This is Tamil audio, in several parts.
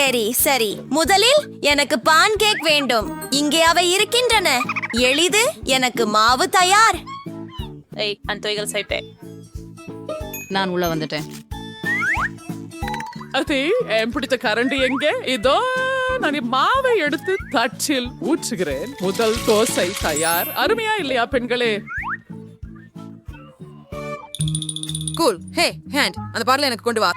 சரி சரி. முதலில் எனக்கு பான் கேக் வேண்டும். இங்கே அவை இருக்கின்றன. எளிது எனக்கு மாவு தயார். ஏய் சைட்டே நான் உள்ள வந்துட்டேன். அது என் பிடித்த கரண்டி எங்கே? இதோ நான் மாவை எடுத்து தட்டில் ஊற்றுகிறேன். முதல் தோசை தயார். அருமையா இல்லையா பெண்களே? கூல். Hey hand. அந்த பாடல எனக்கு கொண்டு வா.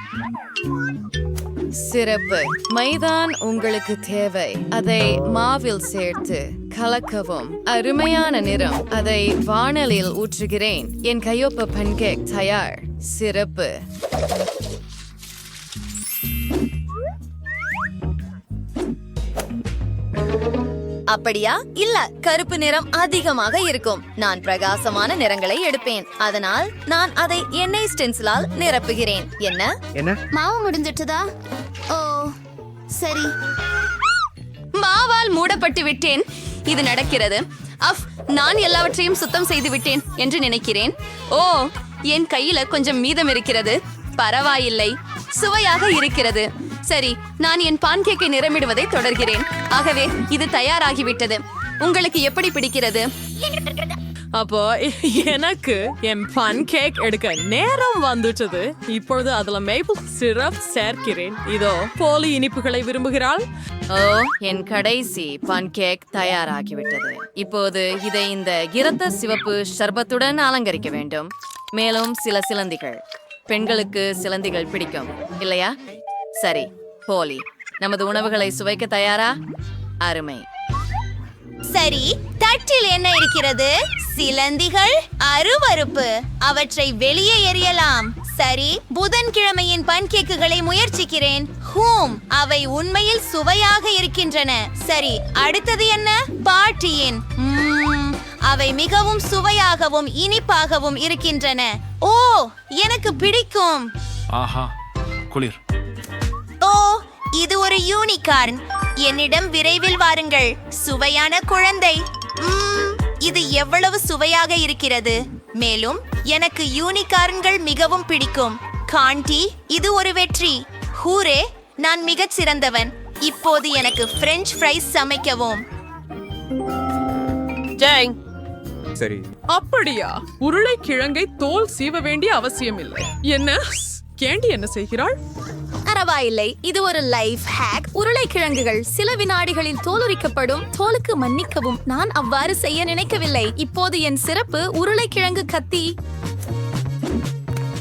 சிறப்பு. மைதான் உங்களுக்கு தேவை. அதை மாவில் சேர்த்து கலக்கவும். அருமையான நிறம். அதை வாணலில் ஊற்றுகிறேன். என் கையொப்ப பன்கேக் தயார். சிறப்பு. அப்படியா? இல்ல கருப்பு நிறம் அதிகமாக இருக்கும். நான் பிரகாசமான நிறங்களை எடுப்பேன். அதனால் நான் அதை எண்ணெய் ஸ்டென்சிலால் நிரப்புகிறேன். என்ன? மாவு முடிஞ்சிட்டதா? சரி. மாவால் மூடப்பட்டு விட்டேன். இது நடக்கிறது. அஃப் நான் எல்லாவற்றையும் சுத்தம் செய்து விட்டேன் என்று நினைக்கிறேன். ஓ என் கையில கொஞ்சம் மீதம் இருக்கிறது. பரவாயில்லை. சுவையாக இருக்கிறது. சரி நான் என் பான்கேக்கை நிறமிடுவதை தொடர்கிறேன். ஆகவே இது தயாராகிவிட்டது. உங்களுக்கு எப்படி பிடிக்கிறது? அப்போ எனக்கு என் பன் கேக் எடுக்க நேரம் வந்துட்டது இப்பொழுது அதுல மேபிள் சிரப் சேர்க்கிறேன். இதோ போலி இனிப்புகளை விரும்புகிறாள். ஓ என் கடைசி பன்கேக் தயாராகிவிட்டது. இப்போது இதை இந்த இரத்த சிவப்பு ஷர்பத்துடன் அலங்கரிக்க வேண்டும். மேலும் சில சிலந்திகள். பெண்களுக்கு சிலந்திகள் பிடிக்கும். இல்லையா? சரி போலி. நமது உணவுகளை சுவைக்க தயாரா? அருமை. சரி தட்டில் என்ன இருக்கிறது? சிலந்திகள் அருவருப்பு. அவற்றை வெளியே எறியலாம். சரி புதன்கிழமையின் பன்கேக்குகளை முயற்சிக்கிறேன். ஹூம் அவை உண்மையில் சுவையாக இருக்கின்றன. சரி அடுத்தது என்ன? பாட்டியின். அவை மிகவும் சுவையாகவும் இனிப்பாகவும் இருக்கின்றன. ஓ எனக்கு பிடிக்கும். ஆஹா குளிர். ஓ இது ஒரு யூனிகார்ன். என்னிடம் விரைவில் வாருங்கள். சுவையான குழந்தை. இது எவ்வளவு சுவையாக இருக்கிறது. மேலும் எனக்கு யூனிகார்ன்கள் மிகவும் பிடிக்கும். காண்டி இது ஒரு வெற்றி. ஹூரே நான் மிகச் சிறந்தவன். இப்போது எனக்கு பிரெஞ்ச் ஃப்ரைஸ் சமைக்கவும். ஜெங் அப்படியா? உருளைக்கிழங்கை தோல் சீவ வேண்டிய அவசியம் இல்லை என்ன? கேண்டி என்ன செய்கிறாள்? பரவாயில்லை. இது ஒரு லைஃப் ஹேக் உருளைக்கிழங்குகள் சில வினாடிகளில் தோலுரிக்கப்படும். தோலுக்கு மன்னிக்கவும். நான் அவ்வாறு செய்ய நினைக்கவில்லை. இப்போது என் சிறப்பு உருளைக்கிழங்கு கத்தி.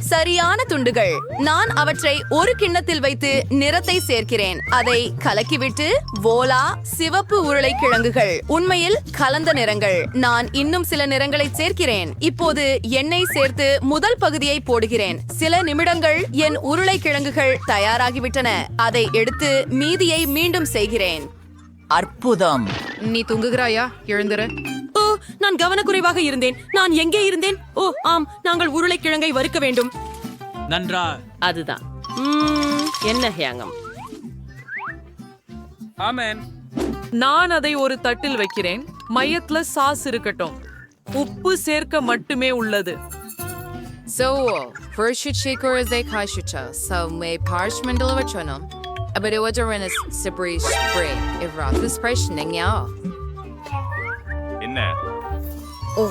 சரியான துண்டுகள். நான் அவற்றை ஒரு கிண்ணத்தில் வைத்து நிறத்தை சேர்க்கிறேன். அதை கலக்கிவிட்டு வோலா சிவப்பு உருளைக்கிழங்குகள் உண்மையில் கலந்த நிறங்கள். நான் இன்னும் சில நிறங்களை சேர்க்கிறேன். இப்போது எண்ணெய் சேர்த்து முதல் பகுதியை போடுகிறேன். சில நிமிடங்கள் என் உருளைக்கிழங்குகள் தயாராகிவிட்டன. அதை எடுத்து மீதியை மீண்டும் செய்கிறேன். அற்புதம். நீ தூங்குகிறாயா? எழுந்துரு. நான் கவனக்குறைவாக இருந்தேன். நான் எங்கே இருந்தேன்? ஓ ஆம் நாங்கள் உருளைக்கிழங்கை வறுக்க வேண்டும். நன்றா. அதுதான். என்ன ஹேங்கம்? ஆமென். நான் அதை ஒரு தட்டில் வைக்கிறேன். மையத்துல சாஸ் இருக்கட்டும். உப்பு சேர்க்க மட்டுமே உள்ளது. So, first shikor is a kashucha, so may parchment deliver chunum. Aber det var en sabri spray. I ratus pressning ja. என்ன ஓ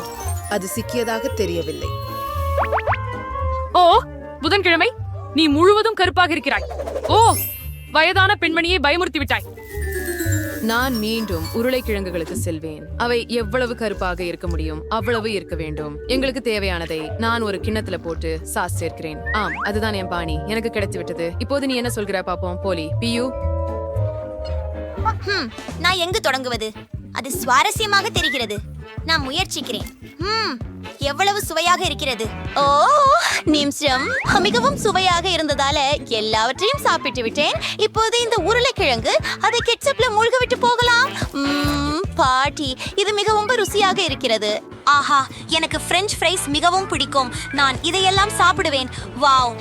அது சிக்கியதாக தெரியவில்லை. ஓ புதன்கிழமை நீ முழுவதும் கருப்பாக இருக்கிறாய். ஓ வயதான பெண்மணியை பயமுறுத்தி விட்டாய். நான் மீண்டும் உருளைக்கிழங்குகளுக்கு செல்வேன். அவை எவ்வளவு கருப்பாக இருக்க முடியும் அவ்வளவு இருக்க வேண்டும். எங்களுக்கு தேவையானதை நான் ஒரு கிண்ணத்துல போட்டு சாஸ் சேர்க்கிறேன். ஆம் அதுதான் என் பாணி. எனக்கு கிடைத்து விட்டது. இப்போது நீ என்ன சொல்கிற பாப்போம்? போலி பியூ? ஹம், நான் எங்கு தொடங்குவது? அது சுவாரஸ்யமாக தெரிகிறது. நான் முயற்சிக்கிறேன். ம் எவ்வளவு சுவையாக இருக்கிறது? ஓ நிமிஷம். மிகவும் சுவையாக இருந்ததால எல்லாவற்றையும் சாப்பிட்டு விட்டேன். இப்போது இந்த உருளைக்கிழங்கு அதை கெட்சப்ல மூழ்க விட்டு போகலாம். பாட்டி இது மிகவும் ருசியாக இருக்கிறது. ஆஹா எனக்கு பிரெஞ்ச் ஃப்ரைஸ் மிகவும் பிடிக்கும். நான் இதையெல்லாம் சாப்பிடுவேன். வாவ்.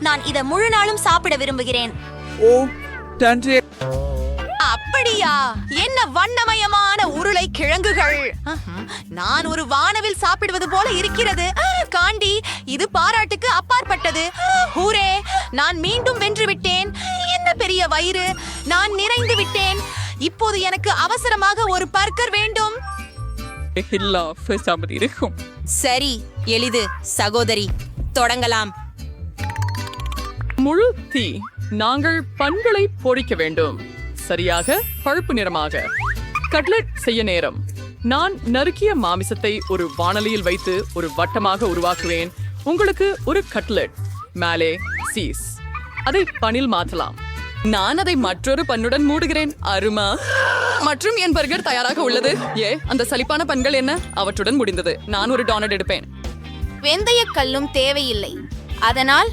நான் இதை முழு நாளும் சாப்பிட விரும்புகிறேன். ஓ அப்படியா? என்ன வண்ணமயமான உருளை கிழங்குகள்? நான் ஒரு வானவில் சாப்பிடுவது போல இருக்கிறது. காண்டி இது பாராட்டுக்கு அப்பாற்பட்டது. ஹூரே நான் மீண்டும் வென்று விட்டேன். என்ன பெரிய வயிறு. நான் நிறைந்து விட்டேன். இப்போது எனக்கு அவசரமாக ஒரு பர்கர் வேண்டும். இருக்கும். சரி எளிது சகோதரி. தொடங்கலாம். முழு தீ. நாங்கள் பண்களை பொரிக்க வேண்டும். சரியாக பழுப்பு நிறமாக. கட்லெட் செய்ய நேரம். நான் நறுக்கிய மாமிசத்தை ஒரு வானலியில் வைத்து ஒரு வட்டமாக உருவாக்குவேன். உங்களுக்கு ஒரு கட்லெட் மேலே சீஸ். அதை பனில் மாற்றலாம். நான் அதை மற்றொரு பண்ணுடன் மூடுகிறேன் அருமா? மற்றும் என் பர்கர் தயாராக உள்ளது. ஏ அந்த சலிப்பான பண்கள் என்ன? அவற்றுடன் முடிந்தது. நான் ஒரு டோனட் எடுப்பேன். வெந்தய கல்லும் தேவையில்லை. அதனால்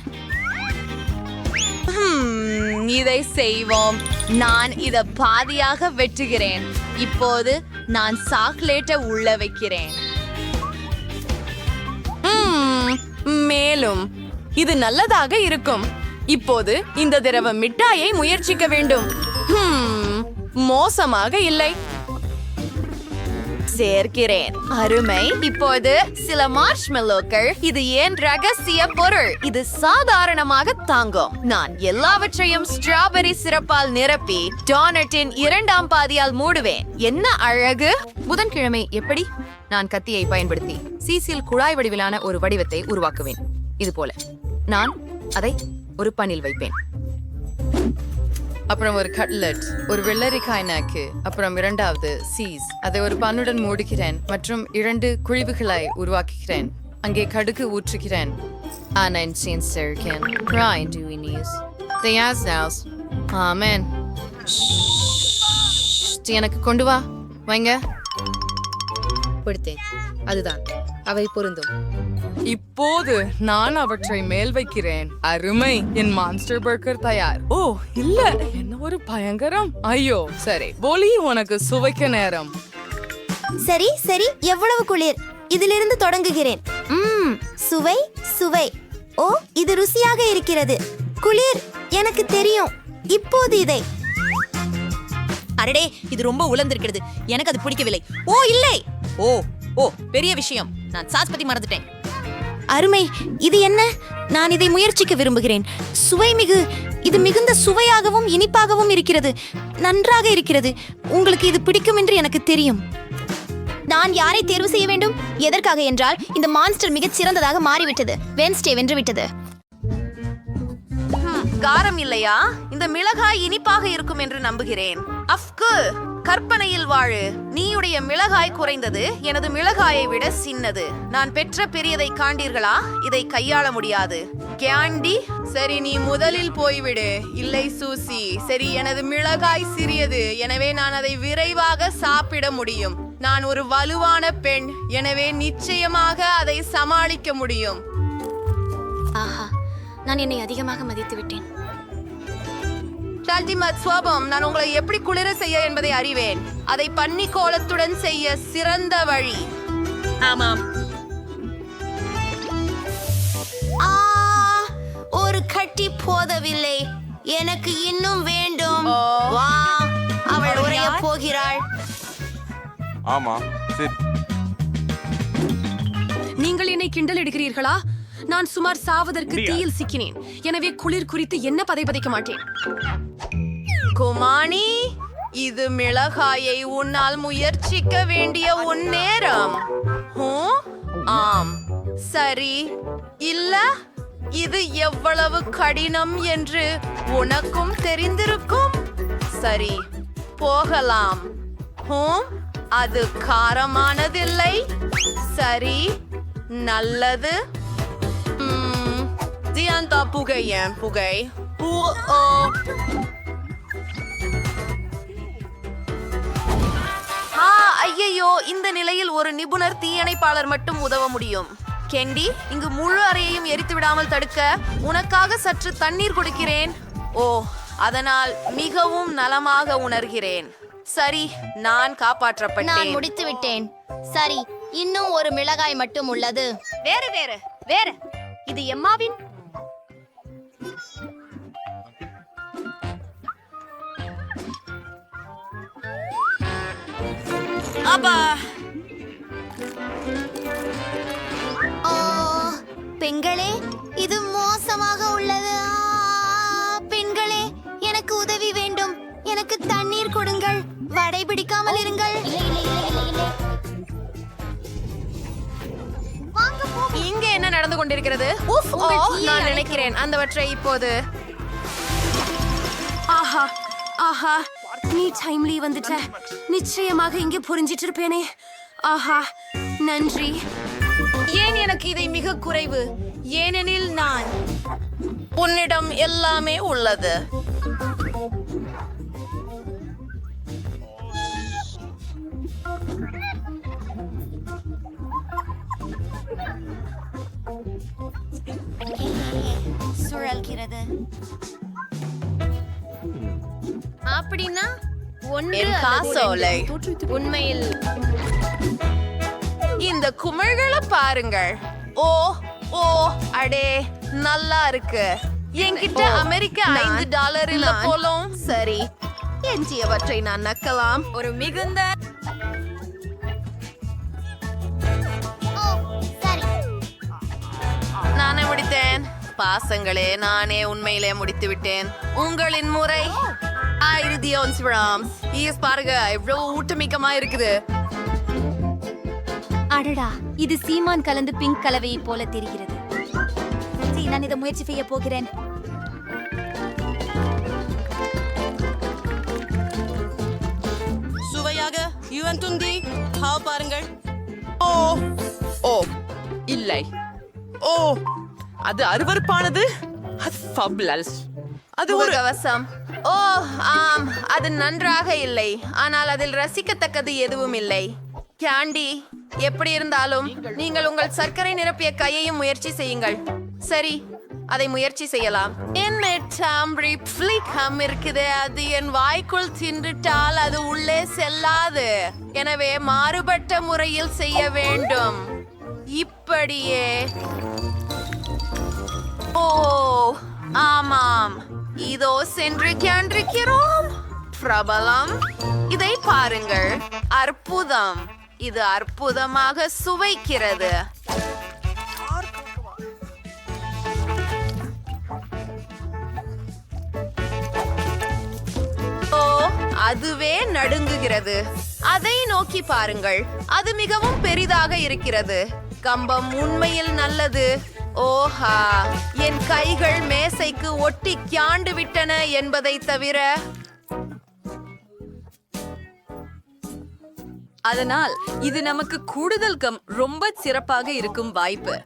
ஹம், இதை செய்வோம். நான் இத பாதியாக வெட்டுகிறேன். இப்போது நான் சாக்லேட்டை உள்ள வைக்கிறேன். மேலும். இது நல்லதாக இருக்கும். இப்போது இந்த திரவ மிட்டாயை முயற்சிக்க வேண்டும். மோசமாக இல்லை. சேர்க்கிறேன். அருமை. இப்போது சில மார்ஷ்மெல்லோக்கள் இது ஏன் ரகசிய பொருள்? இது சாதாரணமாக தாங்கும். நான் எல்லாவற்றையும் ஸ்ட்ராபெரி சிறப்பால் நிரப்பி டானட்டின் இரண்டாம் பாதியால் மூடுவேன். என்ன அழகு? புதன்கிழமை எப்படி? நான் கத்தியை பயன்படுத்தி சீசில் குழாய் வடிவிலான ஒரு வடிவத்தை உருவாக்குவேன். இது போல நான் அதை ஒரு பணில் வைப்பேன். அப்புறம் ஒரு கட்லெட் ஒரு வெள்ளரிக்காய் நாக்கு அப்புறம் இரண்டாவது சீஸ். அதை ஒரு பன்னுடன் மூடுகிறேன் மற்றும் இரண்டு குழிவுகளை உருவாக்குகிறேன். அங்கே கடுகு ஊற்றுகிறேன். ஆனன் சேர்க்கிறேன் Brian Dewey News. The Yaz Nows. Amen. எனக்கு கொண்டு வா. வைங்க. கொடுத்தேன். அதுதான். அவை பொருந்தும். இப்போது நான் அவற்றை மேல் வைக்கிறேன். அருமை என் மான்ஸ்டர் பர்கர் தயார். ஓ இல்ல என்ன ஒரு பயங்கரம். ஐயோ சரி போலி உனக்கு சுவைக்க நேரம். சரி சரி எவ்வளவு குளிர்? இதிலிருந்து தொடங்குகிறேன். ம்ம், சுவை சுவை. ஓ இது ருசியாக இருக்கிறது. குளிர் எனக்கு தெரியும். இப்போது இதை. அடடே இது ரொம்ப உலர்ந்திருக்கிறது. எனக்கு அது பிடிக்கவில்லை. ஓ இல்லை. ஓ ஓ பெரிய விஷயம். நான் சாஸ் பத்தி மறந்துட்டேன். அருமை இது என்ன? நான் இதை முயற்சிக்க விரும்புகிறேன். சுவை மிகு இது மிகுந்த சுவையாகவும் இனிப்பாகவும் இருக்கிறது. நன்றாக இருக்கிறது. உங்களுக்கு இது பிடிக்கும் என்று எனக்கு தெரியும். நான் யாரை தேர்வு செய்ய வேண்டும்? எதற்காக என்றால் இந்த மான்ஸ்டர் மிகச் சிறந்ததாக மாறிவிட்டது. வென்ஸ்டே வென்று விட்டது காரம் இல்லையா? இந்த மிளகாய் இனிப்பாக இருக்கும் என்று நம்புகிறேன். அஃப்கு கற்பனையில் வாழு. நீயுடைய மிளகாய் குறைந்தது எனது மிளகாயை விட சின்னது. நான் பெற்ற பெரியதை காண்டீர்களா இதை கையாள முடியாது. கேண்டி சரி நீ முதலில் போய்விடு. இல்லை சூசி. சரி எனது மிளகாய் சிறியது. எனவே நான் அதை விரைவாக சாப்பிட முடியும். நான் ஒரு வலுவான பெண். எனவே நிச்சயமாக அதை சமாளிக்க முடியும். ஆஹா நான் என்னை அதிகமாக மதித்து விட்டேன் அல்டிமேட் சுவாபம் நான் உங்களை எப்படி குளிர செய்ய என்பதை அறிவேன். அதை பன்னி கோலத்துடன் செய்ய சிறந்த வழி. ஆமாம். ஆ ஒரு கட்டி போதவில்லை. எனக்கு இன்னும் வேண்டும். வா அவள் உரைய போகிறாள். ஆமா நீங்கள் என்னை கிண்டல் எடுக்கிறீர்களா நான் சுமார் சாவதற்கு தீயில் சிக்கினேன். எனவே குளிர் குறித்து என்ன பதைபதைக்க மாட்டேன்? குமானி இது மிளகாயை உன்னால் முயற்சிக்க வேண்டிய உன் நேரம். ஆம். சரி. இல்ல இது எவ்வளவு கடினம் என்று உனக்கும் தெரிந்திருக்கும்? சரி போகலாம். ஹூம் அது காரமானதில்லை. சரி நல்லது. ம், தியாந்தா புகை ஏன் புகை? ஐயையோ இந்த நிலையில் ஒரு நிபுணர் தீயணைப்பாளர் மட்டும் உதவ முடியும். கெண்டி இங்கு முழு அறையையும் எரித்து விடாமல் தடுக்க உனக்காக சற்று தண்ணீர் கொடுக்கிறேன். ஓ அதனால் மிகவும் நலமாக உணர்கிறேன். சரி நான் காப்பாற்றப்பட்டேன். முடித்து விட்டேன். சரி இன்னும் ஒரு மிளகாய் மட்டும் உள்ளது. வேறு வேறு வேறு. இது எம்மாவின் அப்பா ஓ பெண்களே இது மோசமாக உள்ளது. பெண்களே எனக்கு உதவி வேண்டும். எனக்கு தண்ணீர் கொடுங்கள். வடை பிடிக்காமல் இருங்கள். இங்கே என்ன நடந்து கொண்டிருக்கிறது? உஃப், நான் நினைக்கிறேன். அந்தவற்றை இப்போது ஆஹா ஆஹா. நீ டைம்லி வந்துட்ட. நிச்சயமாக இங்கே புரிஞ்சிட்டு இருப்பேனே ஆஹா நன்றி. ஏன் எனக்கு இதை மிக குறைவு? ஏனெனில் நான் உன்னிடம் எல்லாமே உள்ளது. சுழல்கிறது. அப்படின்னா காசோலை. உண்மையில். இந்த குமிழ்களை பாருங்கள். ஓ ஓ அடே நல்லா இருக்கு. என்கிட்ட அமெரிக்க ஐந்து டாலர் இல்ல போலும். சரி. எஞ்சியவற்றை நான் நக்கலாம். ஒரு மிகுந்த நானே முடித்தேன். பாசங்களே நானே உண்மையிலே முடித்து விட்டேன் உங்களின் முறை. ஆயிரத்தி ராம்ஸ் ஈஸ் பாருங்க இவ்வளவு ஊட்டமிக்கமா இருக்குது. அடடா இது சீமான் கலந்து பிங்க் கலவையை போல தெரிகிறது. சரி, நான் இதை முயற்சி செய்ய போகிறேன். சுவையாக யுவன் துந்தி ஹாவ் பாருங்கள். ஓ ஓ இல்லை. ஓ அது அருவருப்பானது? அது ஃபபுலஸ் அது ஒரு கவசம் ஓ ஆம் அது நன்றாக இல்லை. ஆனால் அதில் ரசிக்கத்தக்கது எதுவும் இல்லை. கேண்டி எப்படி இருந்தாலும் நீங்கள் உங்கள் சர்க்கரை நிரப்பிய கையையும் முயற்சி செய்யுங்கள். சரி அதை முயற்சி செய்யலாம். என்ன இருக்குது. அது என் வாய்க்குள் தின்றுட்டால் அது உள்ளே செல்லாது. எனவே மாறுபட்ட முறையில் செய்ய வேண்டும். இப்படியே. ஓ ஆமாம். இதோ சென்று கொண்டிருக்கிறோம் பிரபலம். இதை பாருங்கள். அற்புதம். இது அற்புதமாக சுவைக்கிறது. ஓ அதுவே நடுங்குகிறது. அதை நோக்கி பாருங்கள். அது மிகவும் பெரிதாக இருக்கிறது. கம்பம் உண்மையில் நல்லது. ஓஹா என் கைகள் மேசைக்கு ஒட்டி கியாண்டு விட்டன என்பதை தவிர. அதனால் இது நமக்கு கூடுதல் கம் ரொம்ப சிறப்பாக இருக்கும் வாய்ப்பு.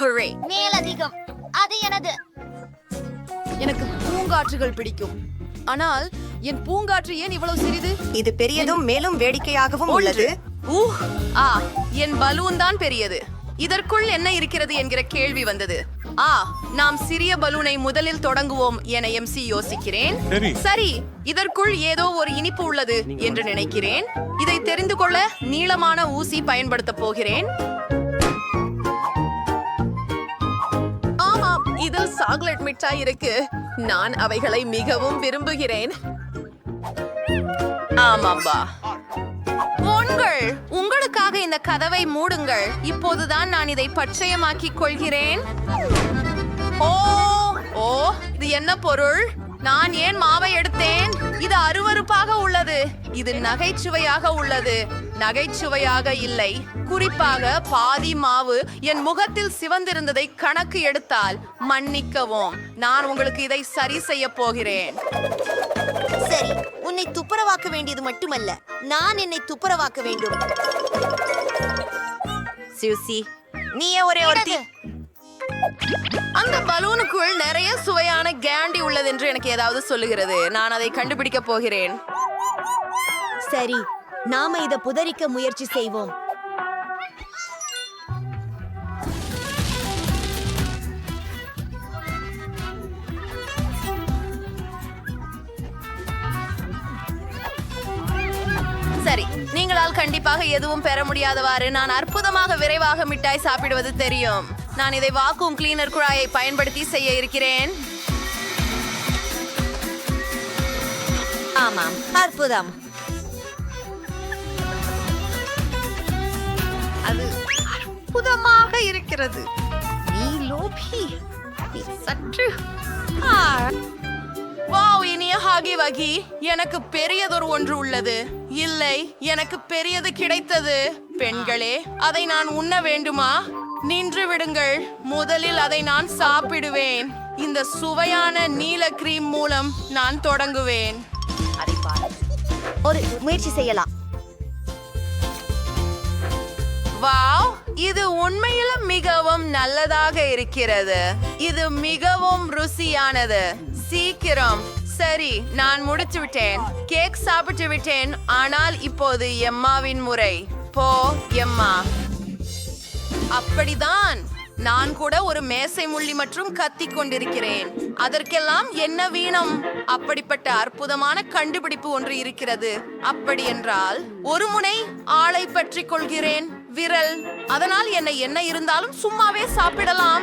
ஹுரே. மேலதிகம். அது எனது. எனக்கு பூங்காற்றுகள் பிடிக்கும். ஆனால் என் பூங்காற்று ஏன் இவ்வளவு சிறிது? இது பெரியதும் மேலும் வேடிக்கையாகவும் உள்ளது. ஊஹ் ஆ என் பலூன் தான் பெரியது. இதற்குள் என்ன இருக்கிறது என்கிற கேள்வி வந்தது. ஆ நாம் சிறிய பலூனை முதலில் தொடங்குவோம் என எம்சி யோசிக்கிறேன். சரி. இதற்குள் ஏதோ ஒரு இனிப்பு உள்ளது என்று நினைக்கிறேன். இதை தெரிந்து கொள்ள நீளமான ஊசி பயன்படுத்த போகிறேன். ஆமாம் இதில் சாக்லேட் மிட்டாய் இருக்கு. நான் அவைகளை மிகவும் விரும்புகிறேன். ஆமாம்பா. இந்த கதவை மூடுங்கள். இப்போதுதான் நான் இதை பச்சையமாக்கிக் கொள்கிறேன். ஓ ஓ இது என்ன பொருள்? நான் ஏன் மாவை எடுத்தேன்? இது அருவருப்பாக உள்ளது. இது நகைச்சுவையாக உள்ளது. நகைச்சுவையாக இல்லை. குறிப்பாக பாதி மாவு என் முகத்தில் சிவந்திருந்ததை கணக்கு எடுத்தால் மன்னிக்கவும். நான் உங்களுக்கு இதை சரி செய்ய போகிறேன். சரி உன்னை துப்புரவாக்க வேண்டியது மட்டுமல்ல. நான் என்னை துப்புரவாக்க வேண்டும். சியூசி நீயே ஒரே ஒருத்தி. அந்த பலூனுக்குள் நிறைய சுவையான கேண்டி உள்ளது என்று எனக்கு ஏதாவது சொல்லுகிறது. நான் அதை கண்டுபிடிக்க போகிறேன். சரி நாம இத புதரிக்க முயற்சி செய்வோம். நீங்களால் கண்டிப்பாக எதுவும் பெற முடியாதவாறு நான் அற்புதமாக விரைவாக மிட்டாய் சாப்பிடுவது தெரியும். நான் இதை வாக்கும் கிளீனர் குழாயை பயன்படுத்தி செய்ய இருக்கிறேன். ஆமாம் அற்புதம். அது அற்புதமாக இருக்கிறது. நீ லோபி சற்று ஆ. வாவ் இனிய வகி வகி. எனக்கு பெரியதொரு ஒன்று உள்ளது. இல்லை எனக்கு பெரியது கிடைத்தது. பெண்களே அதை நான் உண்ண வேண்டுமா? நின்று விடுங்கள். முதலில் அதை நான் சாப்பிடுவேன். இந்த சுவையான நீல கிரீம் மூலம் நான் தொடங்குவேன். ஒரு முயற்சி செய்யலாம். வாவ் இது உண்மையில் மிகவும் நல்லதாக இருக்கிறது. இது மிகவும் ருசியானது. சீக்கிரம். சரி நான் முடிச்சு விட்டேன். கேக் சாப்பிட்டு விட்டேன். ஆனால் இப்போது எம்மாவின் முறை. போ எம்மா. அப்படிதான். நான் கூட ஒரு மேசை முள்ளி மற்றும் கத்தி கொண்டிருக்கிறேன். அதற்கெல்லாம் என்ன வீணம்? அப்படிப்பட்ட அற்புதமான கண்டுபிடிப்பு ஒன்று இருக்கிறது. அப்படி என்றால் ஒரு முனை ஆளை பற்றி கொள்கிறேன். விரல். அதனால் என்னை என்ன இருந்தாலும் சும்மாவே சாப்பிடலாம்.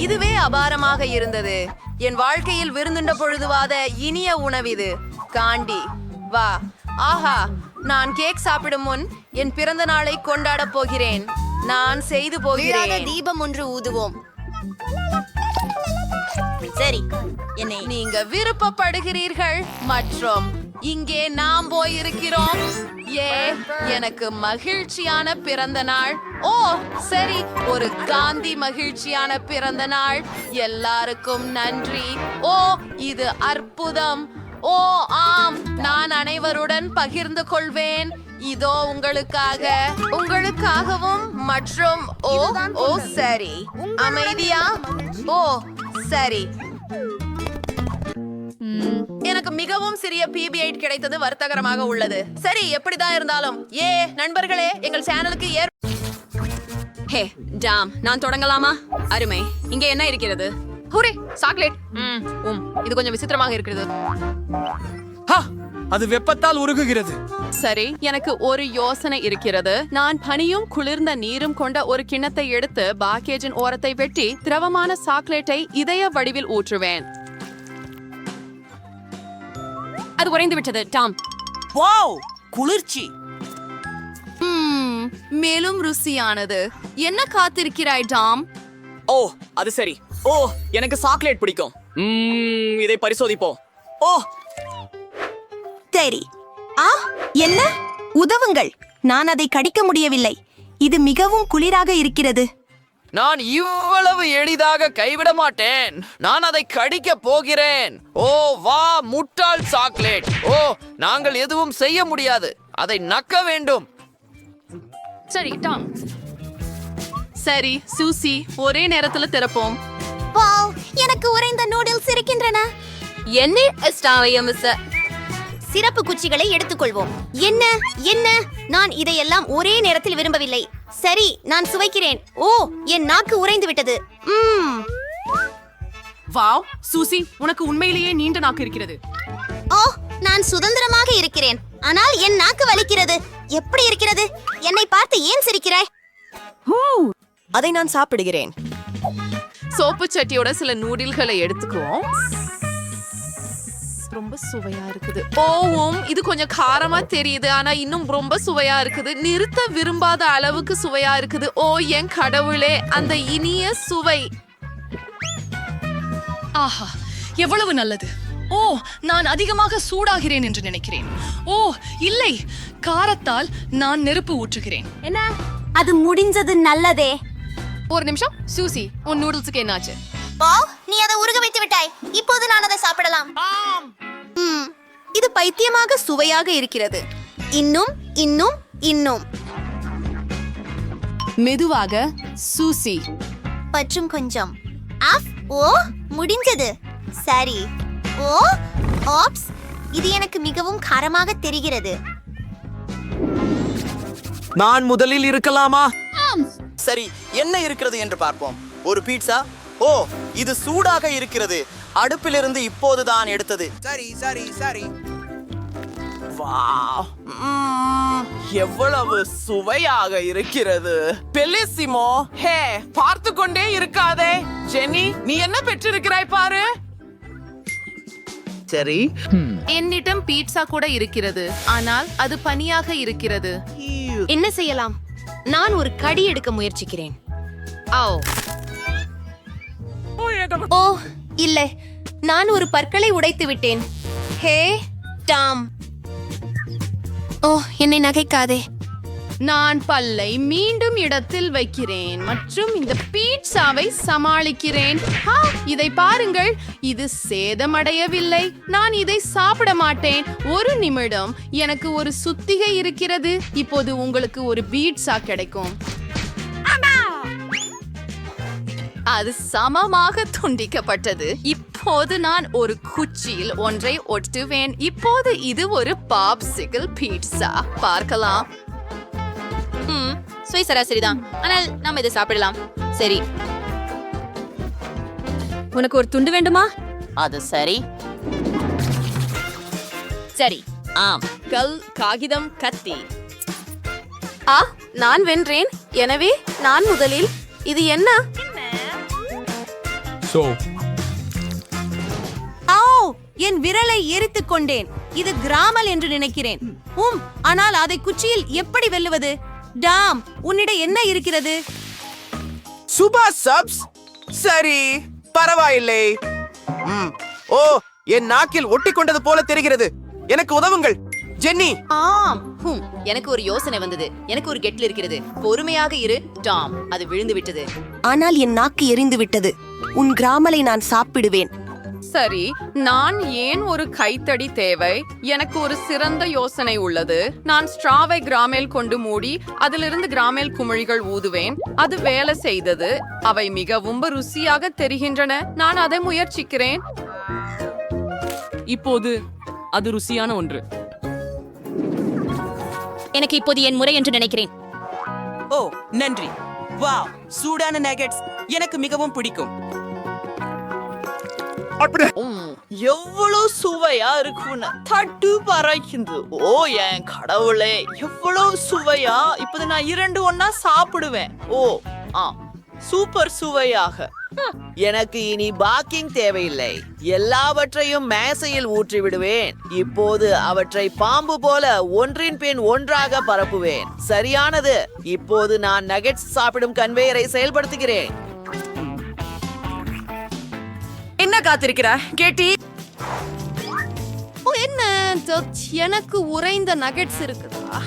இதுவே அபாரமாக இருந்தது. என் வாழ்க்கையில் விருந்துண்ட பொழுதுவாத இனிய உணவிது காண்டி வா. ஆஹா நான் கேக் சாப்பிடும் முன் என் பிறந்த நாளை கொண்டாடப் போகிறேன். நான் செய்து போகிறேன். தீபம் ஒன்று ஊதுவோம். சரி என்னை நீங்க விருப்பப்படுகிறீர்கள். மற்றும் இங்கே நாம் போயிருக்கிறோம். ஏ எனக்கு மகிழ்ச்சியான பிறந்த நாள். ஓ சரி. ஒரு காந்தி மகிழ்ச்சியான பிறந்த நாள். எல்லாருக்கும் நன்றி. ஓ இது அற்புதம். ஓ ஆம். நான் அனைவருடன் பகிர்ந்து கொள்வேன். இதோ உங்களுக்காக. உங்களுக்காகவும் மற்றும் ஓ ஓ சரி. அமைதியா? ஓ சரி. எனக்கு மிகவும் சிறிய பிபி எயிட் கிடைத்தது வருத்தகரமாக உள்ளது. சரி எப்படிதான் இருந்தாலும். ஏ நண்பர்களே எங்கள் சேனலுக்கு ஏற் ஹே டாம் நான் தொடங்கலாமா? அருமை. இங்க என்ன இருக்கிறது? Hooray chocolate. ம் உம். இது கொஞ்சம் விசித்திரமாக இருக்கிறது. அது வெப்பத்தால் உருகுகிறது. சரி எனக்கு ஒரு யோசனை இருக்கிறது. நான் பனியும் குளிர்ந்த நீரும் கொண்ட ஒரு கிண்ணத்தை எடுத்து பாக்கேஜின் ஓரத்தை வெட்டி திரவமான சாக்லேட்டை இதய வடிவில் ஊற்றுவேன். அது உறைந்து விட்டது டாம். வாவ் குளிர்ச்சி. மேலும் ருசியானது. என்ன காத்திருக்கிறாய் டாம்? ஓ அது சரி. ஓ எனக்கு சாக்லேட் பிடிக்கும். இதை பரிசோதிப்போம். ஓ! சரி. ஆ என்ன? உதவுங்கள். நான் அதை கடிக்க முடியவில்லை. இது மிகவும் குளிராக இருக்கிறது. நான் இவ்வளவு எளிதாக கைவிட மாட்டேன். நான் அதை கடிக்க போகிறேன். ஓ வா முட்டாள் சாக்லேட். ஓ நாங்கள் எதுவும் செய்ய முடியாது. அதை நக்க வேண்டும். சரி டாம். சரி சூசி ஒரே நேரத்துல திறப்போம். வாவ் எனக்கு உறைந்த நூடுல்ஸ் இருக்கின்றன. என்ன ஸ்டாவையம் சிறப்பு குச்சிகளை எடுத்துக்கொள்வோம். என்ன என்ன? நான் இதையெல்லாம் ஒரே நேரத்தில் விரும்பவில்லை. சரி நான் சுவைக்கிறேன். ஓ என் நாக்கு உறைந்து விட்டது. ம்ம். வாவ் சூசி உனக்கு உண்மையிலேயே நீண்ட நாக்கு இருக்கிறது. ஓ நான் சுதந்திரமாக இருக்கிறேன். ஆனால் என் நாக்கு வலிக்கிறது. எப்படி இருக்கிறது? என்னை பார்த்து ஏன் சிரிக்கிறாய்? அதை நான் சாப்பிடுகிறேன். சோப்பு சட்டியோட சில நூடில்களை எடுத்துக்குவோம். ரொம்ப சுவையா இருக்குது. ஓவும் இது கொஞ்சம் காரமா தெரியுது ஆனா இன்னும் ரொம்ப சுவையா இருக்குது. நிறுத்த விரும்பாத அளவுக்கு சுவையா இருக்குது. ஓ என் கடவுளே அந்த இனிய சுவை. ஆஹா எவ்வளவு நல்லது. ஓ நான் அதிகமாக சூடாகிறேன் என்று நினைக்கிறேன். ஓ இல்லை காரத்தால் நான் நெருப்பு ஊற்றுகிறேன். அது முடிஞ்சது நல்லதே. ஒரு நிமிஷம் சூசி உன் நூடுல்ஸுக்கு என்னாச்சு? வாவ் நீ அதை உருக வைத்து விட்டாய். இப்போது நான் அதை சாப்பிடலாம். ம், இது பைத்தியமாக சுவையாக இருக்கிறது. இன்னும் இன்னும் இன்னும். மெதுவாக சூசி. மற்றும் கொஞ்சம். ஆஃப் ஓ முடிஞ்சது. சரி. ஓ ஆப்ஸ். இது எனக்கு மிகவும் காரமாக தெரிகிறது. நான் முதலில் இருக்கலாமா? சரி என்ன இருக்கிறது என்று பார்ப்போம். ஒரு பீட்சா? ஓ இது சூடாக இருக்கிறது. அடுப்பிலிருந்து இப்போதுதான் எடுத்தது. சரி சரி சரி. எவ்வளவு சுவையாக இருக்கிறது. பெலிசிமோ ஹே பார்த்து கொண்டே இருக்காதே. ஜெனி நீ என்ன பெற்றிருக்கிறாய் பாரு? சரி. என்னிடம் பீட்சா கூட இருக்கிறது. ஆனால் அது பனியாக இருக்கிறது. என்ன செய்யலாம்? நான் ஒரு கடி எடுக்க முயற்சிக்கிறேன். ஓ. ஓ இல்லை. நான் ஒரு பற்களை உடைத்து விட்டேன். ஹே டாம். ஓ என்னை நகைக்காதே. நான் பல்லை மீண்டும் இடத்தில் வைக்கிறேன் மற்றும் இந்த பீட்சாவை சமாளிக்கிறேன். ஹா, இதை பாருங்கள். இது சேதமடையவில்லை. நான் இதை சாப்பிட மாட்டேன். ஒரு நிமிடம். எனக்கு ஒரு சுத்திகை இருக்கிறது. இப்போது உங்களுக்கு ஒரு பீட்சா கிடைக்கும். அது சமமாக துண்டிக்கப்பட்டது. இப்போது நான் ஒரு குச்சியில் ஒன்றை ஒட்டுவேன். இப்போது இது ஒரு பாப்சிக்கல் பீட்சா. பார்க்கலாம். ம் சுவை சராசரிதான். ஆனால் நாம் இதை சாப்பிடலாம். சரி. உனக்கு ஒரு துண்டு வேண்டுமா? அது சரி. சரி. ஆம். கல் காகிதம் கத்தி. ஆ நான் வென்றேன். எனவே நான் முதலில். இது என்ன? ஆ என் விரலை எரித்துக் கொண்டேன். இது கிராமல் என்று நினைக்கிறேன். உம் ஆனால் அதை குச்சியில் எப்படி வெல்லுவது? டாம் உன்னிட என்ன இருக்கிறது? சுபா சப்ஸ்? சரி பரவாயில்லை. ஓ என் நாக்கில் ஒட்டி கொண்டது போல தெரிகிறது. எனக்கு உதவுங்கள். ஜென்னி. ஆம். ஹும் எனக்கு ஒரு யோசனை வந்தது. எனக்கு ஒரு கெட்டில் இருக்கிறது. பொறுமையாக இரு டாம். அது விழுந்து விட்டது. ஆனால் என் நாக்கு எரிந்து விட்டது. உன் கிராமலை நான் சாப்பிடுவேன். சரி நான் ஏன் ஒரு கைத்தடி தேவை? எனக்கு ஒரு சிறந்த யோசனை உள்ளது. நான் ஸ்ட்ராவை கிராமேல் கொண்டு மூடி அதிலிருந்து கிராமேல் குமிழிகள் ஊதுவேன். அது வேலை செய்தது. அவை மிகவும் ருசியாக தெரிகின்றன. நான் அதை முயற்சிக்கிறேன். இப்போது அது ருசியான ஒன்று. எனக்கு இப்போது என் முறை என்று நினைக்கிறேன். ஓ நன்றி. வாவ் சூடான நகெட்ஸ். எனக்கு மிகவும் பிடிக்கும். எவ்வளவு சுவையா இருக்கும்னு தட்டு பறக்குது. ஓ என் கடவுளே எவ்வளவு சுவையா. இப்போது நான் இரண்டு ஒன்னா சாப்பிடுவேன். ஓ ஆ சூப்பர் சுவையாக. எனக்கு இனி பாக்கிங் தேவையில்லை. எல்லாவற்றையும் மேசையில் ஊற்றி விடுவேன் இப்போது அவற்றை பாம்பு போல ஒன்றின் பின் ஒன்றாக பரப்புவேன். சரியானது. இப்போது நான் நகெட்ஸ் சாப்பிடும் கன்வேயரை செயல்படுத்துகிறேன். என்ன காத்திருக்கிற? கேட்டி. ஓ என்ன? எனக்கு உறைந்த நகட்ஸ் இருக்குதா?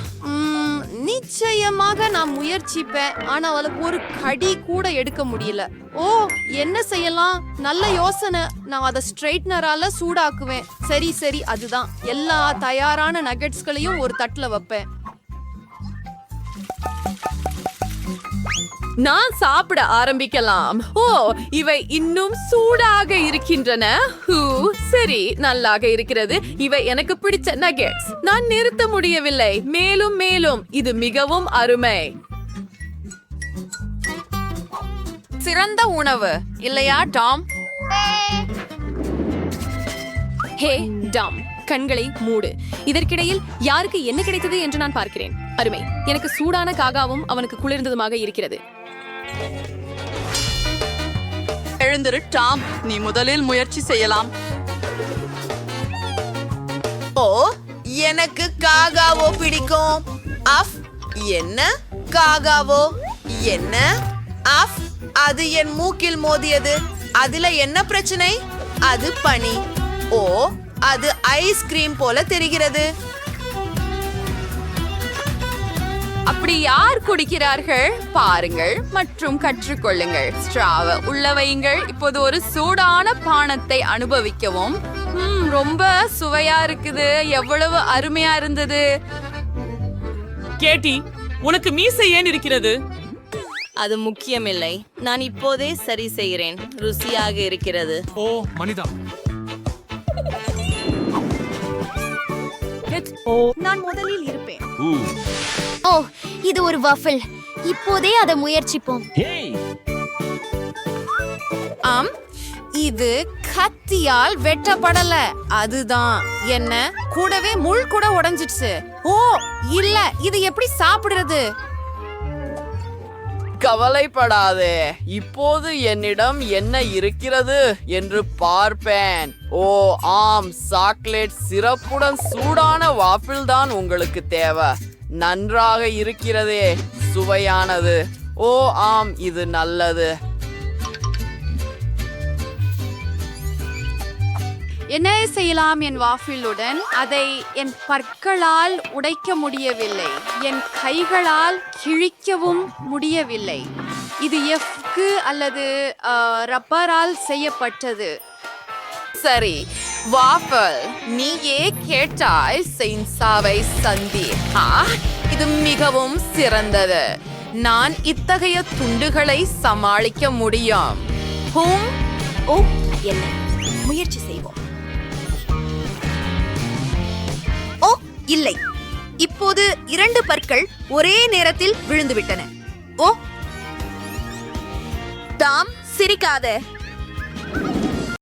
நிச்சயமாக நான் முயற்சிப்பேன். ஆனா அவளுக்கு ஒரு கடி கூட எடுக்க முடியல. ஓ என்ன செய்யலாம்? நல்ல யோசனை. நான் அதை ஸ்ட்ரைட்னரால சூடாக்குவேன். சரி சரி அதுதான். எல்லா தயாரான நகட்ஸ்களையும் ஒரு தட்டுல வைப்பேன். நான் சாப்பிட ஆரம்பிக்கலாம். ஓ இவை இன்னும் சூடாக இருக்கின்றன. ஹூ சரி நல்லாக இருக்கிறது. இவை எனக்கு பிடிச்ச நகெட்ஸ் நான் நிறுத்த முடியவில்லை. மேலும் மேலும் இது மிகவும் அருமை. சிறந்த உணவு. இல்லையா டாம்? ஹே டாம் கண்களை மூடு. இதற்கிடையில் யாருக்கு என்ன கிடைத்தது என்று நான் பார்க்கிறேன். அருமை. எனக்கு சூடான காகாவும் அவனுக்கு குளிர்ந்ததுமாக இருக்கிறது. எழுந்திரு டாம். நீ முதலில் முயற்சி செய்யலாம். ஓ எனக்கு காகாவோ பிடிக்கும். அஃப் என்ன? காகாவோ. என்ன? அஃப் அது என் மூக்கில் மோதியது. அதுல என்ன பிரச்சனை? அது பனி. ஓ அது ஐஸ்கிரீம் போல தெரிகிறது. அப்படி யார் குடிக்கிறார்கள்? பாருங்கள் மற்றும் கற்றுக்கொள்ளுங்கள். ஸ்ட்ராவ உள்ள வையுங்கள். இப்போது ஒரு சூடான பானத்தை அனுபவிக்கவும். ம், ரொம்ப சுவையா இருக்குது. எவ்வளவு அருமையா இருந்தது. கேட்டி உனக்கு மீசை ஏன் இருக்கிறது? அது முக்கியமில்லை. நான் இப்போதே சரி செய்கிறேன். ருசியாக இருக்கிறது. ஓ மனிதா. நான் முதலில் இருப்பேன். ஓ இது ஒரு வஃபிள் இப்போதே அதை முயற்சிப்போம். ஆம் இது கத்தியால் வெட்டப்படல. அதுதான். என்ன? கூடவே முள் கூட உடைஞ்சிடுச்சு. ஓ இல்ல இது எப்படி சாப்பிடுறது? கவலைப்படாதே. இப்போது என்னிடம் என்ன இருக்கிறது என்று பார்ப்பேன். ஓ ஆம் சாக்லேட் சிறப்புடன் சூடான வாஃபிள் தான் உங்களுக்கு தேவை. நன்றாக இருக்கிறதே சுவையானது. ஓ ஆம் இது நல்லது. என்ன செய்யலாம் என் வாஃபிலுடன்? அதை என் பற்களால் உடைக்க முடியவில்லை. என் கைகளால் கிழிக்கவும் முடியவில்லை. இது எஃப்க்கு அல்லது ரப்பரால் செய்யப்பட்டது. சரி வாஃபல் நீயே கேட்டாய் செயின்சாவை சந்தி. ஆ, இது மிகவும் சிறந்தது. நான் இத்தகைய துண்டுகளை சமாளிக்க முடியும். ஹூம் ஓ என்ன? முயற்சி செய். இல்லை. இப்போது இரண்டு பற்கள் ஒரே நேரத்தில் விழுந்துவிட்டன. ஓ! தாம் சிரிக்காத.